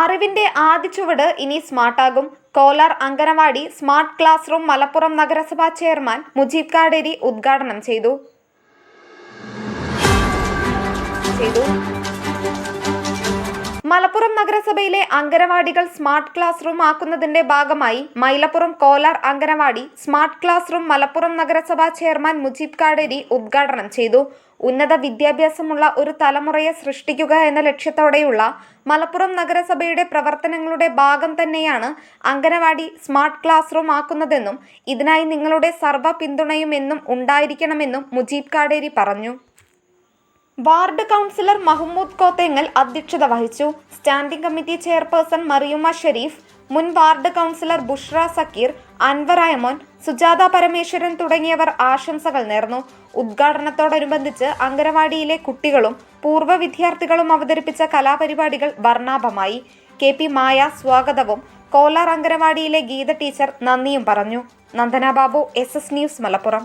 അറിവിന്റെ ആദ്യ ചുവട് ഇനി സ്മാർട്ടാകും. Kolar anganwadi smart class room Malappuram നഗരസഭാ ചെയർമാൻ മുജീബ് കാടേരി ഉദ്ഘാടനം ചെയ്തു. ചെയ്തു. മലപ്പുറം നഗരസഭയിലെ അങ്കനവാടികൾ സ്മാർട്ട് ക്ലാസ് റൂം ആക്കുന്നതിന്റെ ഭാഗമായി Malappuram Kolar anganwadi smart class room Malappuram നഗരസഭാ ചെയർമാൻ മുജീബ് കാടേരി ഉദ്ഘാടനം ചെയ്തു. ഉന്നത വിദ്യാഭ്യാസമുള്ള ഒരു തലമുറയെ സൃഷ്ടിക്കുക എന്ന ലക്ഷ്യത്തോടെയുള്ള മലപ്പുറം നഗരസഭയുടെ പ്രവർത്തനങ്ങളുടെ ഭാഗം തന്നെയാണ് അങ്കനവാടി സ്മാർട്ട് ക്ലാസ് റൂം ആക്കുന്നതെന്നും ഇതിനായി നിങ്ങളുടെ സർവ പിന്തുണയും എന്നും ഉണ്ടായിരിക്കണമെന്നും മുജീബ് കാടേരി പറഞ്ഞു. വാർഡ് കൗൺസിലർ മഹമ്മൂദ് കോത്തേങ്ങൽ അധ്യക്ഷത വഹിച്ചു. Standing committee chairperson Mariyuma Sharif മുൻ വാർഡ് കൗൺസിലർ ബുഷ്ര സക്കീർ അൻവർ അയമോൻ സുജാത പരമേശ്വരൻ തുടങ്ങിയവർ ആശംസകൾ നേർന്നു. ഉദ്ഘാടനത്തോടനുബന്ധിച്ച് അങ്കനവാടിയിലെ കുട്ടികളും പൂർവ വിദ്യാർത്ഥികളും അവതരിപ്പിച്ച കലാപരിപാടികൾ വർണാഭമായി. കെ പി മായ സ്വാഗതവും കോലാർ അങ്കനവാടിയിലെ ഗീത ടീച്ചർ നന്ദിയും പറഞ്ഞു. Nandana Babu S S news Malappuram.